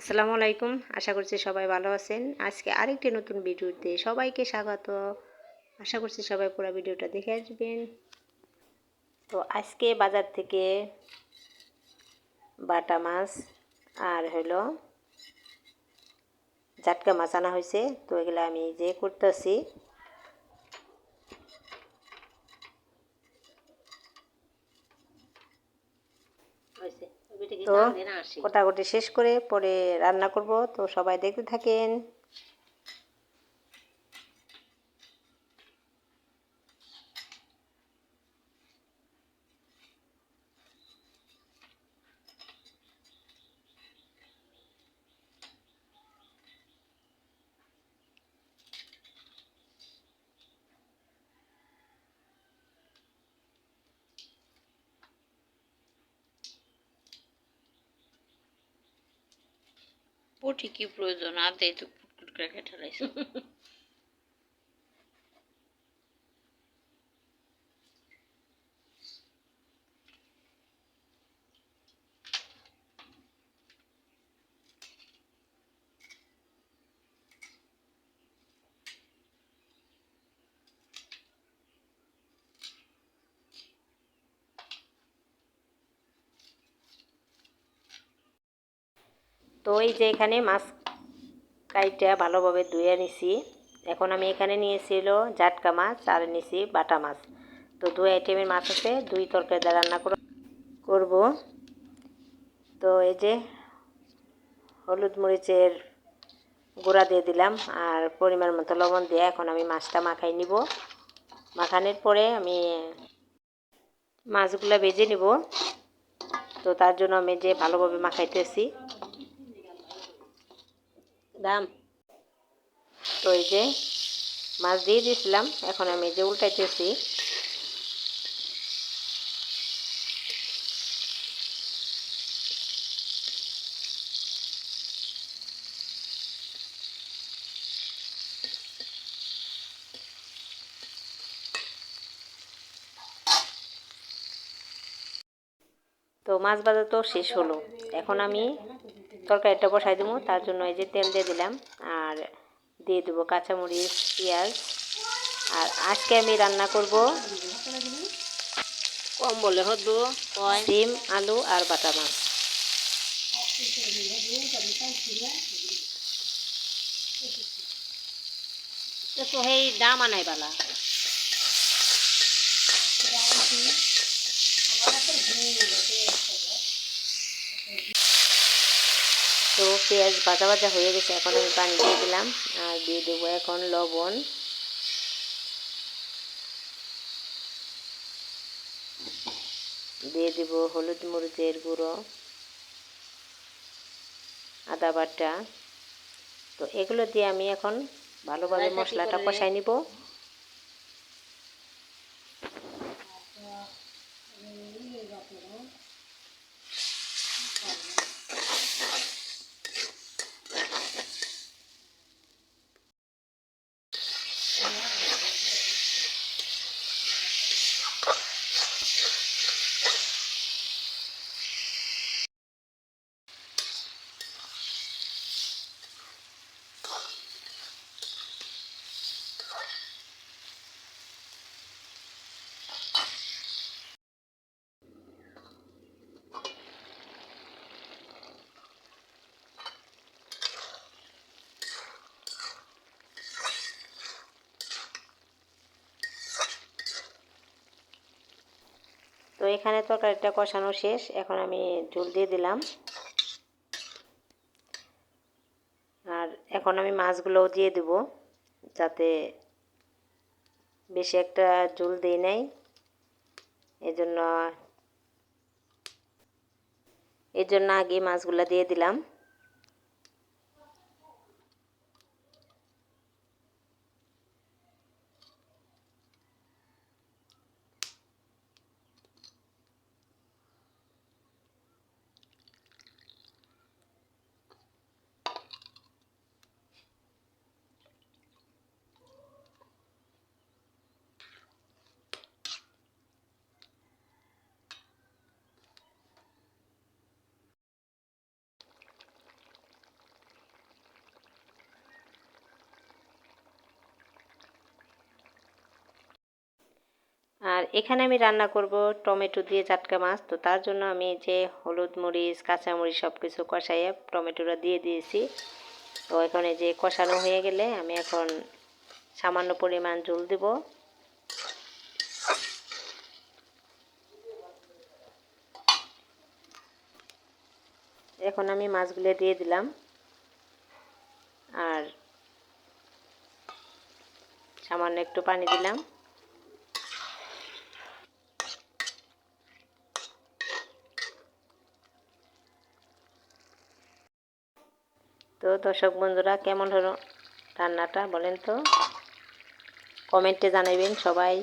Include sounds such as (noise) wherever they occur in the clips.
আসসালামু আলাইকুম। আশা করছি সবাই ভালো আছেন। আজকে আরেকটি নতুন ভিডিওতে সবাইকে স্বাগত। আশা করছি সবাই পুরো ভিডিওটা দেখে আসবেন। তো আজকে বাজার থেকে বাটা মাছ আর হলো জাটকা মাছ আনা হয়েছে। তো এগুলো আমি যে করতেছি তো কোটাকুটি শেষ করে পরে রান্না করব তো সবাই দেখতে থাকেন পটি কি প্রয়োজন? আদে তো ফুটফুট করে খেটে (laughs) তো এই যে এখানে মাছ কাইটা ভালোভাবে ধুয়ে নিছি। এখন আমি এখানে নিয়েছিল জাটকা মাছ আর নিছি বাটা মাছ। তো দুই আইটেমের মাছ আছে, দুই তরকারি দিয়ে রান্না করব। তো এই যে হলুদ মরিচের গুঁড়া দিয়ে দিলাম আর পরিমাণ মতো লবণ দিয়ে এখন আমি মাছটা মাখাই নিব। মাখানোর পরে আমি মাছগুলো ভেজে নিব। তো তার জন্য আমি যে ভালোভাবে মাখাইতেছি দাম। তো এই যে মাছ দিয়ে দিয়েছিলাম, এখন আমি যে উল্টাইতেছি। তো মাছ বাজার তো শেষ হলো। এখন আমি তরকারিটা বসাই দেবো তার জন্য এই যে তেল দিয়ে দিলাম, আর দিয়ে দেবো কাঁচামরিচ, পেঁয়াজ, আর আজকে আমি রান্না করব কম বলে কয় ডিম, আলু আর বাটা মাছ। তো সেই দাম আনাই বালা। তো পেঁয়াজ ভাজা ভাজা হয়ে গেছে এখন আমি পানি দিয়ে দিলাম আর দিয়ে দেবো এখন লবণ। দিয়ে দেবো হলুদ মরিচের গুঁড়ো আদা বাটা। তো এগুলো দিয়ে আমি এখন ভালোভাবে মশলাটা কষাই নিব। এখানে তরকারিটা কষানো শেষ। এখন আমি ঝোল দিয়ে দিলাম। আর এখন আমি মাছগুলোও দিয়ে দেব, যাতে বেশি একটা ঝোল দিই নাই। এজন্য এর জন্য আগে মাছগুলো দিয়ে দিলাম। এখানে আমি রান্না করব টমেটো দিয়ে চাটকা মাছ। তো তার জন্য আমি যে হলুদ মরিচ কাঁচামরিচ সব কিছু কষাইয়ে টমেটোটা দিয়ে দিয়েছি। তো এখন এই যে কষানো হয়ে গেলে আমি এখন সামান্য পরিমাণ জল দেব। এখন আমি মাছগুলো দিয়ে দিলাম। আর সামান্য একটু পানি দিলাম। তো দর্শক বন্ধুরা, কেমন হলো রান্নাটা বলেন তো? কমেন্টে জানাবেন সবাই।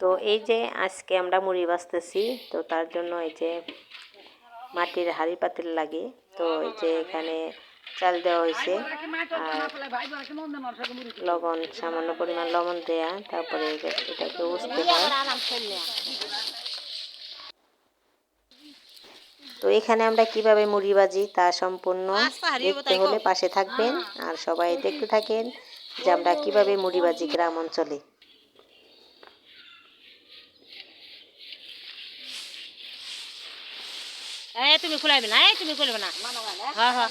তো এই যে আজকে আমরা মুড়ি বাছতেছি তো তার জন্য এই যে মাটির হাড়ি পাতিল লাগে। তো এই যে এখানে চাল দেওয়া হয়েছে। আর লবণ সামান্য পরিমাণ লবণ দেয়া তারপরে এটাকে উঠতে হয় তো এখানে আমরা কীভাবে মুড়ি ভাজি তা সম্পূর্ণ দেখতে হলে পাশে থাকবেন আর সবাই দেখতে থাকেন যে আমরা কীভাবে মুড়ি ভাজি গ্রাম অঞ্চলে। তুমি খুলাইবে না তুমি খুলবে না। হ্যাঁ হ্যাঁ।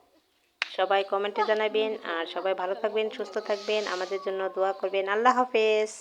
সবাই কমেন্টে জানাবেন আর সবাই ভালো থাকবেন, সুস্থ থাকবেন, আমাদের জন্য দোয়া করবেন। আল্লাহ হাফেজ।